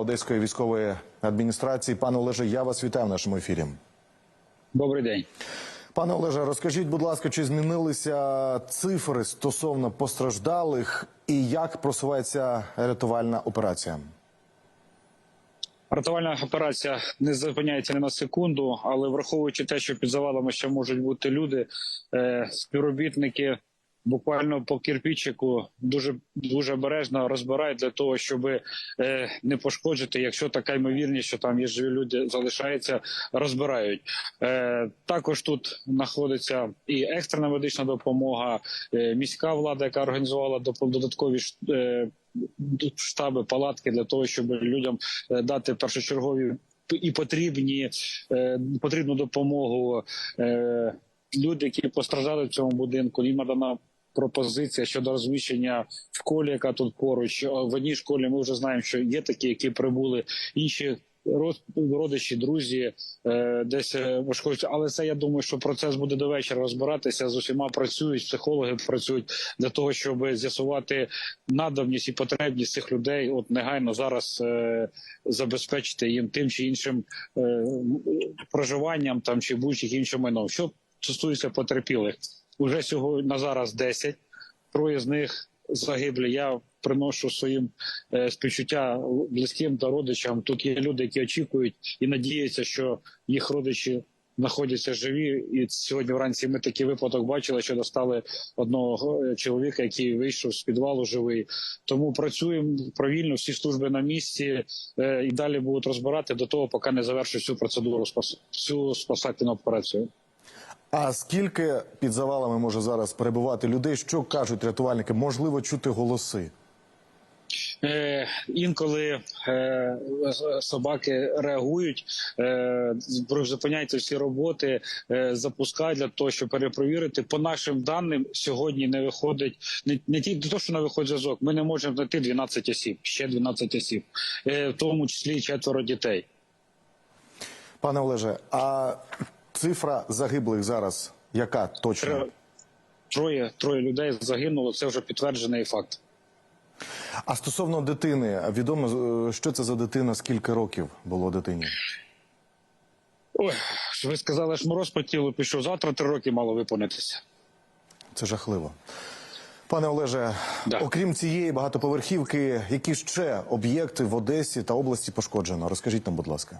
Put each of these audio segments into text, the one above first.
Одеської військової адміністрації. Пане Олеже, я вас вітаю в нашому ефірі. Добрий день. Пане Олеже, розкажіть, будь ласка, чи змінилися цифри стосовно постраждалих і як просувається рятувальна операція? Рятувальна операція не зупиняється ні на секунду, але враховуючи те, що під завалами ще можуть бути люди, е, співробітники буквально по кирпічику дуже дуже обережно розбирають для того, щоб е, не пошкоджити, якщо така ймовірність, що там є живі люди, залишається, розбирають. Е, також тут знаходиться і екстрена медична допомога, е, міська влада, яка організувала додаткові штаби, палатки для того, щоб людям дати першочергові і потрібні потрібну допомогу. Люди, які постраждали в цьому будинку, їм надана пропозиція щодо розміщення в школі, яка тут поруч. В одній школі ми вже знаємо, що є такі, які прибули інші. Родичі, друзі, е, десь е, але це я думаю, що процес буде до вечора розбиратися. З усіма працюють, психологи працюють для того, щоб з'ясувати надобність і потребність цих людей. От негайно зараз е, забезпечити їм тим чи іншим е, проживанням там чи будь-яким іншим майном. Що стосується потерпілих, уже сьогодні на зараз 10, троє з них загиблі. Я приношу своїм е, співчуття близьким та родичам. Тут є люди, які очікують і надіються, що їх родичі знаходяться живі. І сьогодні вранці ми такий випадок бачили, що достали одного е, чоловіка, який вийшов з підвалу живий. Тому працюємо провільно, всі служби на місці е, і далі будуть розбирати до того, поки не завершать цю процедуру цю спасательну операцію. А скільки під завалами може зараз перебувати людей? Що кажуть рятувальники? Можливо, чути голоси? Е, інколи е, собаки реагують, е, зупиняються всі роботи, е, запускають для того, щоб перепровірити. По нашим даним, сьогодні не виходить не, не тільки то, що не виходить зв'язок. Ми не можемо знайти 12 осіб, ще 12 осіб, е, в тому числі і четверо дітей. Пане Олеже, а цифра загиблих зараз яка точно? Троє, троє людей загинуло. Це вже підтверджений факт. А стосовно дитини, відомо е, що це за дитина? Скільки років було дитині? Ой, ви сказали, ж мороз по тілу пішов. Завтра три роки мало виповнитися. Це жахливо. Пане Олеже, Да. окрім цієї багатоповерхівки, які ще об'єкти в Одесі та області пошкоджено? Розкажіть нам, будь ласка.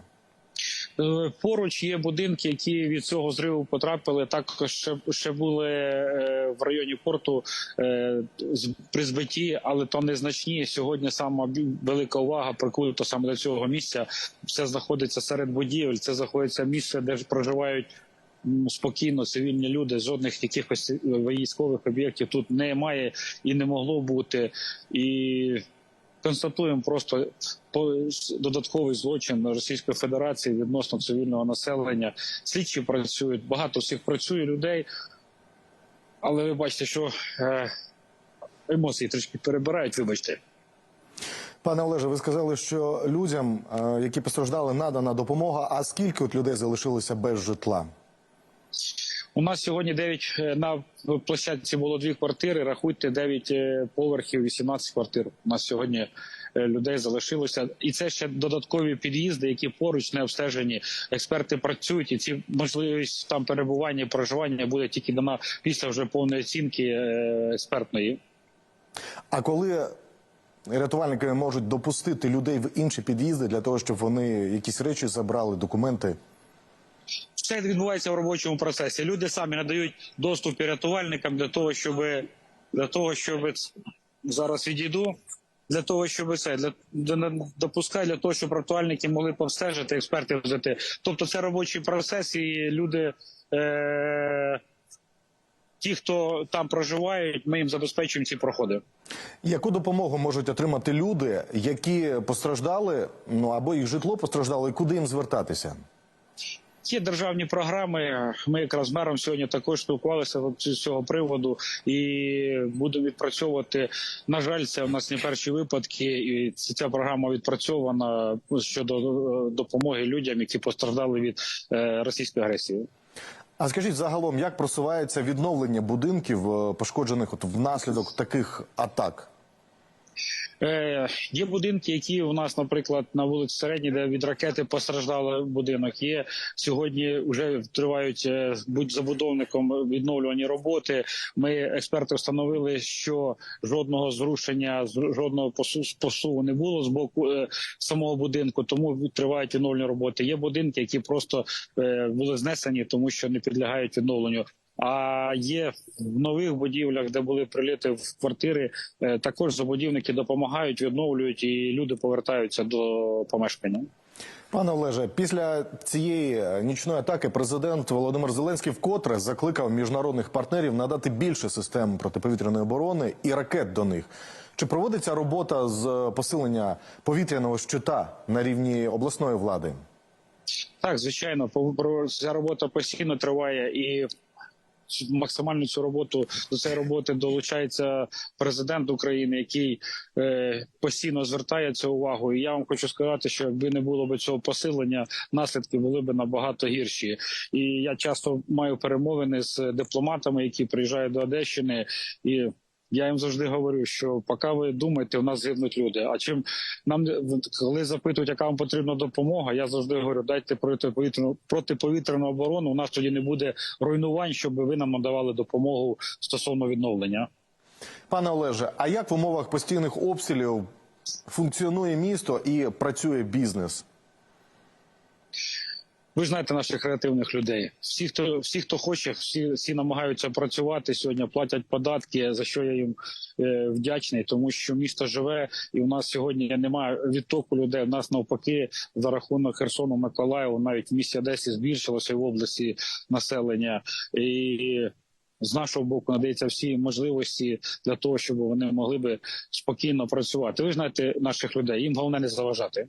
Е, Поруч є будинки, які від цього зриву потрапили. Також ще, ще були е, в районі порту е, з- при збитті, але то незначні. Сьогодні сама велика увага прикута саме до цього місця. Все знаходиться серед будівель. Це знаходиться місце, де проживають. Спокійно цивільні люди, жодних якихось військових об'єктів тут немає і не могло бути. І констатуємо просто додатковий злочин Російської Федерації відносно цивільного населення. Слідчі працюють, багато всіх працює людей, але ви бачите, що е, емоції трішки перебирають, вибачте. Пане Олеже, ви сказали, що людям, е, які постраждали, надана допомога. А скільки от людей залишилося без житла? У нас сьогодні 9 е, на площадці було дві квартири. Рахуйте 9 е, поверхів, 18 квартир. У нас сьогодні е, людей залишилося, і це ще додаткові під'їзди, які поруч не обстежені. Експерти працюють, і ці можливість там перебування проживання буде тільки дана після вже повної оцінки експертної. А коли рятувальники можуть допустити людей в інші під'їзди для того, щоб вони якісь речі забрали, документи? Все відбувається в робочому процесі. Люди самі надають доступ рятувальникам для того, щоб для того, щоб зараз відійду. Для того, щоб це для, для допускай для того, щоб рятувальники могли повстежити, експерти взяти. Тобто, це робочий процес, і люди, е, ті, хто там проживають, ми їм забезпечуємо ці проходи. Яку допомогу можуть отримати люди, які постраждали, ну або їх житло постраждало, і куди їм звертатися? Є державні програми. Ми якраз мером сьогодні також спілкувалися з цього приводу і будемо відпрацьовувати. На жаль, це у нас не перші випадки, і ця програма відпрацьована щодо е, допомоги людям, які постраждали від е, російської агресії. А скажіть загалом, як просувається відновлення будинків, е, пошкоджених от внаслідок таких атак? Е, є будинки, які у нас, наприклад, на вулиці Середній, де від ракети постраждали будинок. Є сьогодні вже тривають е, будь забудовником відновлювані роботи. Ми експерти встановили, що жодного зрушення, жодного посу- посуву не було з боку е, самого будинку, тому тривають відновлені роботи. Є будинки, які просто е, були знесені, тому що не підлягають відновленню. А є в нових будівлях, де були приліти в квартири, е, також забудівники допомагають, відновлюють, і люди повертаються до помешкання. Пане Олеже, після цієї е, нічної атаки президент Володимир Зеленський вкотре закликав міжнародних партнерів надати більше систем протиповітряної оборони і ракет до них. Чи проводиться робота з посилення повітряного щита на рівні обласної влади? Так, звичайно, ця робота постійно триває і. Максимально цю роботу до цієї роботи долучається президент України, який е, постійно звертає цю увагу. І я вам хочу сказати, що якби не було б цього посилення, наслідки були б набагато гірші. І я часто маю перемовини з дипломатами, які приїжджають до Одещини, і я їм завжди говорю, що поки ви думаєте, у нас гинуть люди. А чим нам коли запитують, яка вам потрібна допомога, я завжди говорю, дайте протиповітряну протиповітряну оборону. У нас тоді не буде руйнувань, щоб ви нам надавали допомогу стосовно відновлення. Пане Олеже, а як в умовах постійних обстрілів функціонує місто і працює бізнес? Ви знаєте наших креативних людей. Всі, хто всі, хто хоче, всі, всі намагаються працювати сьогодні, платять податки, за що я їм е, вдячний, тому що місто живе, і у нас сьогодні немає відтоку людей. У нас навпаки, за рахунок Херсону, Миколаєва, навіть в місті Одесі збільшилося в області населення. І з нашого боку надається всі можливості для того, щоб вони могли би спокійно працювати. Ви знаєте наших людей. Їм головне не заважати.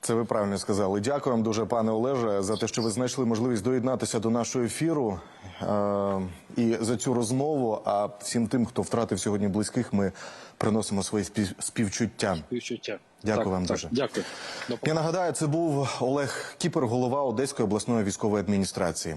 Це ви правильно сказали. Дякуємо дуже, пане Олеже, за те, що ви знайшли можливість доєднатися до нашого ефіру е- і за цю розмову. А всім тим, хто втратив сьогодні близьких, ми приносимо свої спів- співчуття. Співчуття. Дякую Так, вам так, дуже. Дякую. Я нагадаю, це був Олег Кіпер, голова Одеської обласної військової адміністрації.